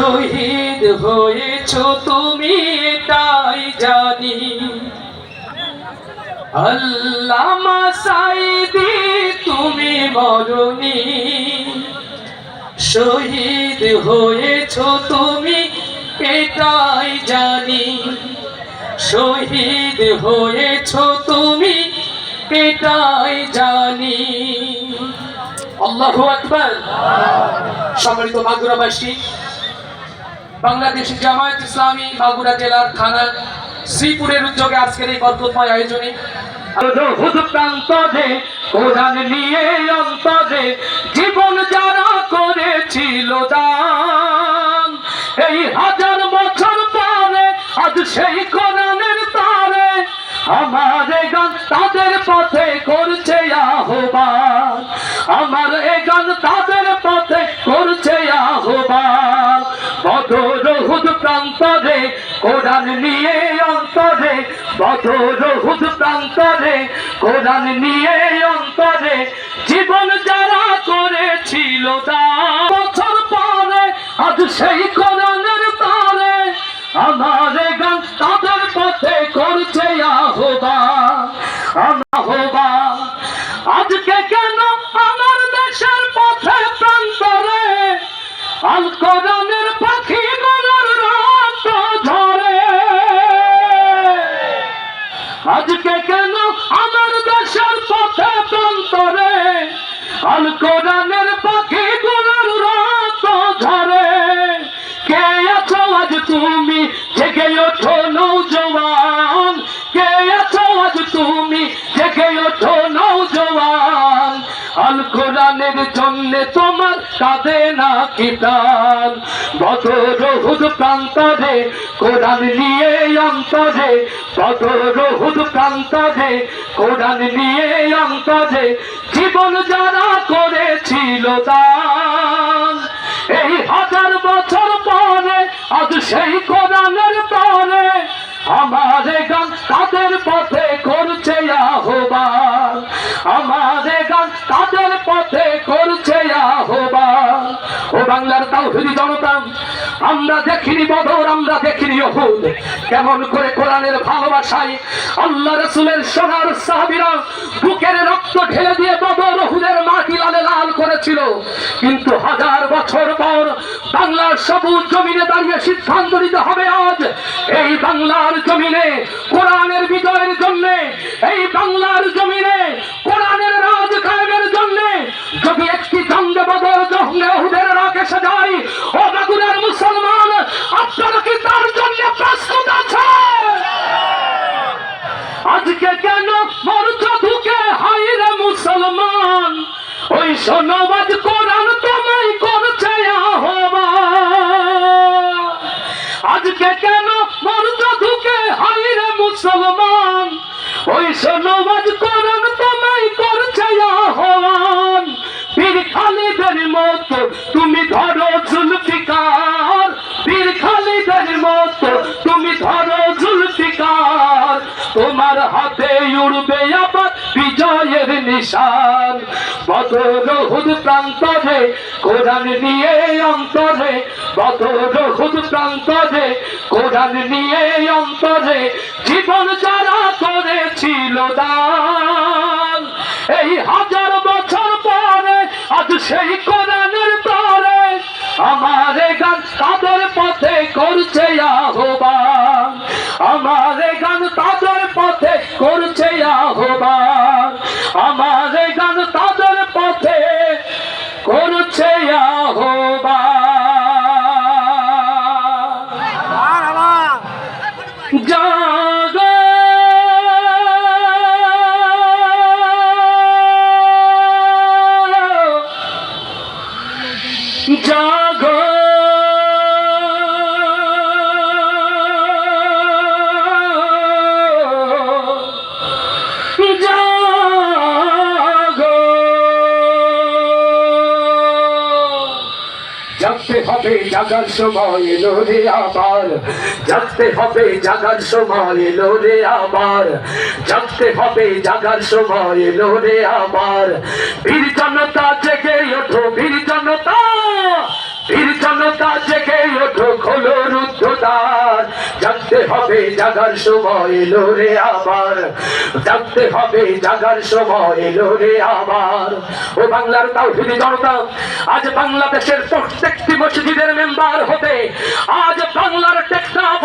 শহীদ হয়েছ তুমি তাই জানি। আল্লামা সাইদি তুমি মরণি শহীদ হয়েছ তুমি এটাই জানি। শহীদ হয়েছ তুমি এটাই জানি। আল্লাহু আকবার। সম্মানিত মাগুরাবাসী বাংলাদেশ জামায়াত ইসলামী মাগুরা জেলার থানা শ্রীপুরের উদ্যোগে আজকের এই বরকতময় আয়োজনে নিয়ে জীবন যারা করেছিল দান। এই হাজার বছর পরে আজ সেই কোরআনের তারে আমার কোরআন নিয়ে অন্তরে বদর হুদ প্রান্তরে, কোরআন নিয়ে অন্তরে, জীবন যারা করেছিল বছর পরে, আজ সেই কোরআনের তারে আমার আজকে কেন আমার দেশের পথে প্রান্তরে আল কোরআনের পাখি গুলোর রক্ত ঝরে। কে আছো আজ তুমি? জেগে ওঠো নৌজওয়ান। কে আছো আজ তুমি? জেগে ওঠো নৌজওয়ান আল কোরআনের জন্য তোমার কাঁদে না কিতান বদর হুদ প্রান্তরে, কোরআন নিয়ে অন্তরে বদর হুদ প্রান্তরে, কোরআন নিয়ে অন্তরে, জীবন যারা করেছিল দান এই হাজার বছর পরে, আজ সেই কোরআনের পরে আমার গান তাদের পথে করছে আহ্বান। তাওহিদি জনতা, আমরা দেখিনি বদর, আমরা দেখিনি অহুদ। কেমন করে কোরআনের ভালোবাসায় আল্লাহ রসুলের সোনার সাহাবিরা বুকের রক্ত ঢেলে দিয়ে বদর, অহুদের মাটি লালে লাল করেছিল। কিন্তু হাজার বছর পর বাংলার সবুজ জমিনে দাঁড়িয়ে সিদ্ধান্ত নিতে হবে আজ। এই বাংলার জমিনে, কোরআনের বিজয়ের জন্য, এই বাংলার জমিনে, কোরআনের রাজ কায়েমের জন্য যদি একটি জঙ্গে বদল জঙ্গে রাকে সাজাই ও বাগুড়ার মুসলমান আপনারা কি তার জন্য প্রস্তুত আছে। আজকে কেন মরছ ঢুকে হাইরে মুসলমান? ওই সোনবাদ বিজয়ের নিশান বদর হুদ প্রান্তরে, কোরআন নিয়ে অন্তরে, বদর হুদ প্রান্তরে, কোরআন নিয়ে অন্তরে, জীবন যারা করেছিল দান, এই হাজার বছর পরে, আজ সেই কোরআনের তরে আমার গান জাগতে হবে জাগার সময় এলো রে আবার। জাগতে হবে জাগার সময় এলো রে আবার। জাগতে হবে জাগার সময় এলো রে আবার। বীর জনতা জেগে ওঠো, বীর জনতা। বীর জনতা জেগে ওঠো খোলো জাগতে হবে জাগার সময় এলো রে আবার। জানতে হবে জাগার সময় এলো রে আবার। ও বাংলার তাওহিদি জনতা, আজ বাংলাদেশের প্রত্যেকটি মসজিদের মেম্বার হতে, আজ বাংলার টেকনাফ